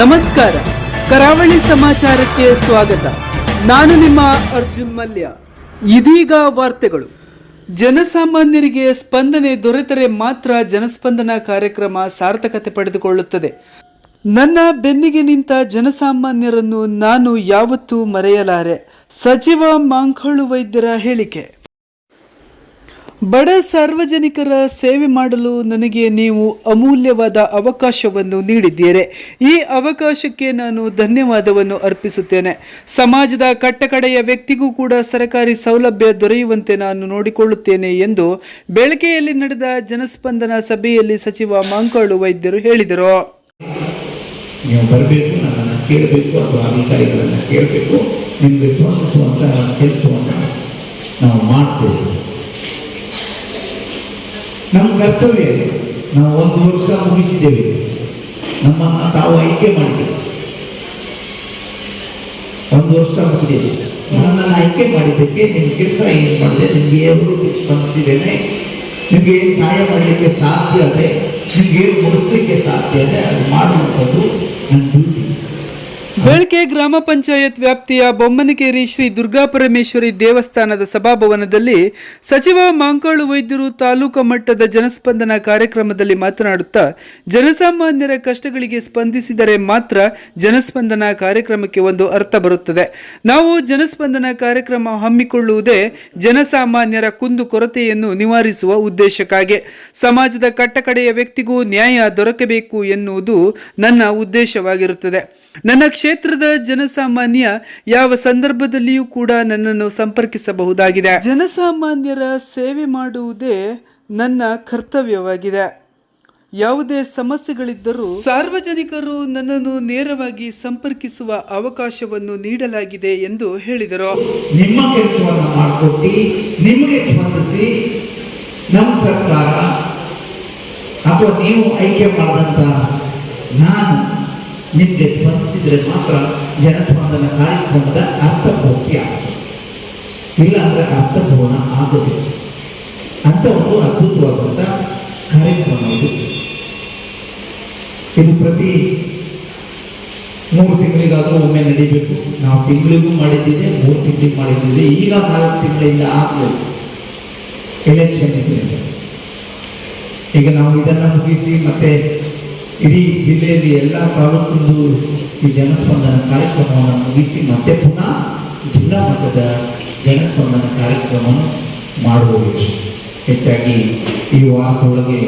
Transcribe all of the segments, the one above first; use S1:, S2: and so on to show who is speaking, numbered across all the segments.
S1: ನಮಸ್ಕಾರ. ಕರಾವಳಿ ಸಮಾಚಾರಕ್ಕೆ ಸ್ವಾಗತ. ನಾನು ನಿಮ್ಮ ಅರ್ಜುನ್ ಮಲ್ಯ. ಇದೀಗ ವಾರ್ತೆಗಳು. ಜನಸಾಮಾನ್ಯರಿಗೆ ಸ್ಪಂದನೆ ದೊರೆತರೆ ಮಾತ್ರ ಜನಸ್ಪಂದನ ಕಾರ್ಯಕ್ರಮ ಸಾರ್ಥಕತೆ ಪಡೆದುಕೊಳ್ಳುತ್ತದೆ. ನನ್ನ ಬೆನ್ನಿಗೆ ನಿಂತ ಜನಸಾಮಾನ್ಯರನ್ನು ನಾನು ಯಾವತ್ತೂ ಮರೆಯಲಾರೆ. ಸಚಿವ ಮಾಂಕಳು ವೈದ್ಯರ ಹೇಳಿಕೆ. ಬಡ ಸಾರ್ವಜನಿಕರ ಸೇವೆ ಮಾಡಲು ನನಗೆ ನೀವು ಅಮೂಲ್ಯವಾದ ಅವಕಾಶವನ್ನು ನೀಡಿದ್ದೀರಿ. ಈ ಅವಕಾಶಕ್ಕೆ ನಾನು ಧನ್ಯವಾದವನ್ನು ಅರ್ಪಿಸುತ್ತೇನೆ. ಸಮಾಜದ ಕಟ್ಟಕಡೆಯ ವ್ಯಕ್ತಿಗೂ ಕೂಡ ಸರ್ಕಾರಿ ಸೌಲಭ್ಯ ದೊರೆಯುವಂತೆ ನಾನು ನೋಡಿಕೊಳ್ಳುತ್ತೇನೆ ಎಂದು ಬೆಳಕೆಯಲ್ಲಿ ನಡೆದ ಜನಸ್ಪಂದನ ಸಭೆಯಲ್ಲಿ ಸಚಿವ ಮಾಂಕಾಳು ವೈದ್ಯರು ಹೇಳಿದರು.
S2: ನೀವು ಮಾಡ್ತೇವೆ. ನಮ್ಮ ಕರ್ತವ್ಯ. ನಾವು ಒಂದು ವರ್ಷ ಮುಗಿಸಿದ್ದೇವೆ. ನಮ್ಮನ್ನು ತಾವು ಆಯ್ಕೆ ಮಾಡಿದ್ದೇವೆ ಒಂದು ವರ್ಷ ಮುಗಿದಿದೆ. ನನ್ನನ್ನು ಆಯ್ಕೆ ಮಾಡಿದ್ದಕ್ಕೆ ನಿಮ್ಮ ಕೆಲಸ ಏನು ಮಾಡಿದೆ, ನಿಮಗೆ ಏನು ಸ್ಪಂದಿಸಿದ್ದೇನೆ. ನಿಮಗೆ ಏನು ಸಹಾಯ ಮಾಡಲಿಕ್ಕೆ ಸಾಧ್ಯ ಅದೇ ನಿಮ್ಗೆ ಏನು ಮುಗಿಸ್ಲಿಕ್ಕೆ ಸಾಧ್ಯ ಇದೆ, ಅದು ಮಾಡುವಂಥದ್ದು ನನ್ನ ಡ್ಯೂಟಿ.
S1: ಬೆಳಕೆ ಗ್ರಾಮ ಪಂಚಾಯತ್ ವ್ಯಾಪ್ತಿಯ ಬೊಮ್ಮನಕೇರಿ ಶ್ರೀ ದುರ್ಗಾಪರಮೇಶ್ವರಿ ದೇವಸ್ಥಾನದ ಸಭಾಭವನದಲ್ಲಿ ಸಚಿವ ಮಾಂಕಾಳು ವೈದ್ಯರು ತಾಲೂಕು ಮಟ್ಟದ ಜನಸ್ಪಂದನ ಕಾರ್ಯಕ್ರಮದಲ್ಲಿ ಮಾತನಾಡುತ್ತಾ, ಜನಸಾಮಾನ್ಯರ ಕಷ್ಟಗಳಿಗೆ ಸ್ಪಂದಿಸಿದರೆ ಮಾತ್ರ ಜನಸ್ಪಂದನ ಕಾರ್ಯಕ್ರಮಕ್ಕೆ ಒಂದು ಅರ್ಥ ಬರುತ್ತದೆ. ನಾವು ಜನಸ್ಪಂದನ ಕಾರ್ಯಕ್ರಮ ಹಮ್ಮಿಕೊಳ್ಳುವುದೇ ಜನಸಾಮಾನ್ಯರ ಕುಂದು ಕೊರತೆಯನ್ನು ನಿವಾರಿಸುವ ಉದ್ದೇಶಕ್ಕಾಗಿ. ಸಮಾಜದ ಕಟ್ಟಕಡೆಯ ವ್ಯಕ್ತಿಗೂ ನ್ಯಾಯ ದೊರಕಬೇಕು ಎನ್ನುವುದು ನನ್ನ ಉದ್ದೇಶವಾಗಿರುತ್ತದೆ. ನನ್ನ ಕ್ಷೇತ್ರದ ಜನಸಾಮಾನ್ಯ ಯಾವ ಸಂದರ್ಭದಲ್ಲಿಯೂ ಕೂಡ ನನ್ನನ್ನು ಸಂಪರ್ಕಿಸಬಹುದಾಗಿದೆ. ಜನಸಾಮಾನ್ಯರ ಸೇವೆ ಮಾಡುವುದೇ ನನ್ನ ಕರ್ತವ್ಯವಾಗಿದೆ. ಯಾವುದೇ ಸಮಸ್ಯೆಗಳಿದ್ದರೂ ಸಾರ್ವಜನಿಕರು ನನ್ನನ್ನು ನೇರವಾಗಿ ಸಂಪರ್ಕಿಸುವ ಅವಕಾಶವನ್ನು ನೀಡಲಾಗಿದೆ ಎಂದು ಹೇಳಿದರು.
S2: ನಿಮ್ಮ ಕೆಲಸವನ್ನು ಮಾಡಿಕೊಟ್ಟು ನಿಮಗೆ ಸ್ಪಂದಿಸಿ ನಮ್ಮ ಸರ್ಕಾರ ಅಥವಾ ನೀವು ಆಯ್ಕೆ ಮಾಡಿದಂತ ನಾನು ನಿಮಗೆ ಸ್ಪಂದಿಸಿದರೆ ಮಾತ್ರ ಜನಸ್ಪಂದನ ಕಾರ್ಯಕ್ರಮದ ಅರ್ಥಪೂರ್ತಿ ಆಗ್ತದೆ ಇಲ್ಲ ಅಂದರೆ ಅರ್ಥಪೂರ್ಣ ಆಗುತ್ತೆ ಅಂತ ಒಂದು ಅದ್ಭುತವಾದಂಥ ಕಾರ್ಯಕ್ರಮ ಇದು. ಇದು ಪ್ರತಿ ಮೂರು ತಿಂಗಳಿಗಾದರೂ ಒಮ್ಮೆ ನಡೀಬೇಕು. ನಾವು ತಿಂಗಳಿಗೂ ಮಾಡಿದ್ದಿದೆ ಮೂರು ತಿಂಗಳಿಗೆ ಮಾಡಿದ್ದಿದೆ ಈಗ ನಾಲ್ಕು ತಿಂಗಳಿಂದ ಆಗಲಿಲ್ಲ ಎಲೆಕ್ಷನ್ ಇದೆ. ಈಗ ನಾವು ಇದನ್ನು ಮುಗಿಸಿ ಮತ್ತೆ ಇಡೀ ಜಿಲ್ಲೆಯಲ್ಲಿ ಎಲ್ಲ ತಾಲೂಕಿಂದು ಈ ಜನಸ್ಪಂದನ ಕಾರ್ಯಕ್ರಮವನ್ನು ಮುಗಿಸಿ ಮತ್ತೆ ಪುನಃ ಜಿಲ್ಲಾ ಮಟ್ಟದ ಜನಸ್ಪಂದನ ಕಾರ್ಯಕ್ರಮವನ್ನು ಮಾಡುವುದು ಹೆಚ್ಚಾಗಿ ಈ ವಾರದೊಳಗೆ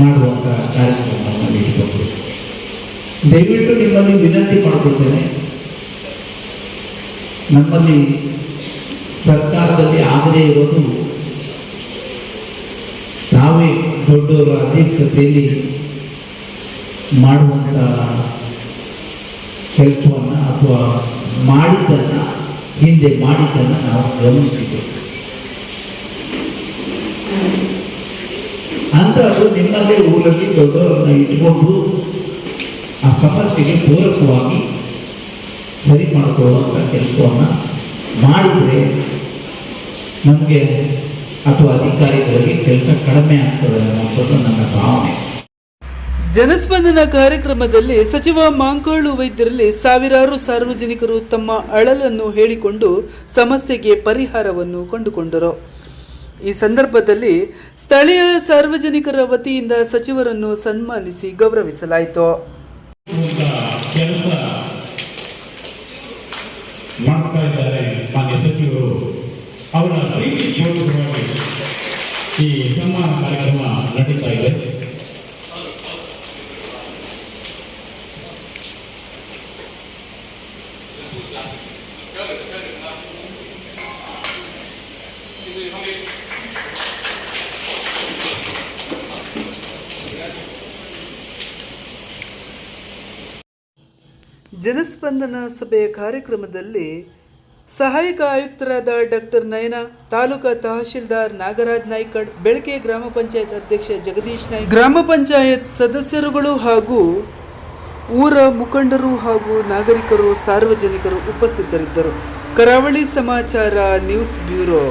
S2: ಮಾಡುವಂಥ ಕಾರ್ಯಕ್ರಮವನ್ನು ನಡೆಸಿಕೊಂಡು. ದಯವಿಟ್ಟು ನಿಮ್ಮಲ್ಲಿ ವಿನಂತಿ ಮಾಡಿಕೊಳ್ತೇನೆ. ನಮ್ಮಲ್ಲಿ ಸರ್ಕಾರದಲ್ಲಿ ಆಗದೇ ಇರೋದು ತಾವೇ ದೊಡ್ಡವರ ಅಧ್ಯಕ್ಷತೆಯಲ್ಲಿ ಮಾಡುವಂಥ ಕೆಲಸವನ್ನು ಅಥವಾ ಮಾಡಿದ್ದನ್ನು, ಹಿಂದೆ ಮಾಡಿದ್ದನ್ನು ನಾವು ಗಮನಿಸಿದ್ದೇವೆ. ಅಂಥದ್ದು ನಿಮ್ಮದೇ ಊರಲ್ಲಿ ದೊಡ್ಡವರನ್ನ ಇಟ್ಕೊಂಡು ಆ ಸಮಸ್ಯೆಗೆ ಪೂರಕವಾಗಿ ಸರಿ ಮಾಡಿಕೊಳ್ಳುವಂಥ ಕೆಲಸವನ್ನು ಮಾಡಿದರೆ ನಮಗೆ ಅಥವಾ ಅಧಿಕಾರಿಗಳಿಗೆ ಕೆಲಸ ಕಡಿಮೆ ಆಗ್ತದೆ ಅನ್ನೋದು ನನ್ನ ಭಾವನೆ.
S1: ಜನಸ್ಪಂದನ ಕಾರ್ಯಕ್ರಮದಲ್ಲಿ ಸಚಿವ ಮಾಂಕಾಳು ವೈದ್ಯರಲ್ಲಿ ಸಾವಿರಾರು ಸಾರ್ವಜನಿಕರು ತಮ್ಮ ಅಳಲನ್ನು ಹೇಳಿಕೊಂಡು ಸಮಸ್ಯೆಗೆ ಪರಿಹಾರವನ್ನು ಕಂಡುಕೊಂಡರು. ಈ ಸಂದರ್ಭದಲ್ಲಿ ಸ್ಥಳೀಯ ಸಾರ್ವಜನಿಕರ ವತಿಯಿಂದ ಸಚಿವರನ್ನು ಸನ್ಮಾನಿಸಿ ಗೌರವಿಸಲಾಯಿತು.
S3: ಮಾಡ್ತಾ ಇದ್ದಾರೆ ಮಾನ್ಯ ಸಚಿವರು. ಅವರ ಪ್ರೀತಿ ಪೂರ್ವಕವಾಗಿ ಈ ಸನ್ಮಾನ ಕಾರ್ಯಕ್ರಮ ನಡೀತಾ ಇದೆ.
S1: ಜನಸ್ಪಂದನ ಸಭೆಯ ಕಾರ್ಯಕ್ರಮದಲ್ಲಿ ಸಹಾಯಕ ಆಯುಕ್ತರಾದ ಡಾಕ್ಟರ್ ನಯನ, ತಾಲೂಕಾ ತಹಶೀಲ್ದಾರ್ ನಾಗರಾಜ್ ನಾಯ್ಕಡ್ ಬೆಳಕೆ ಗ್ರಾಮ ಪಂಚಾಯತ್ ಅಧ್ಯಕ್ಷ ಜಗದೀಶ್ ನಾಯ್ಕ, ಗ್ರಾಮ ಪಂಚಾಯತ್ ಸದಸ್ಯರುಗಳು ಹಾಗೂ ಊರ ಮುಖಂಡರು ಹಾಗೂ ನಾಗರಿಕರು, ಸಾರ್ವಜನಿಕರು ಉಪಸ್ಥಿತರಿದ್ದರು. ಕರಾವಳಿ ಸಮಾಚಾರ ನ್ಯೂಸ್ ಬ್ಯೂರೋ.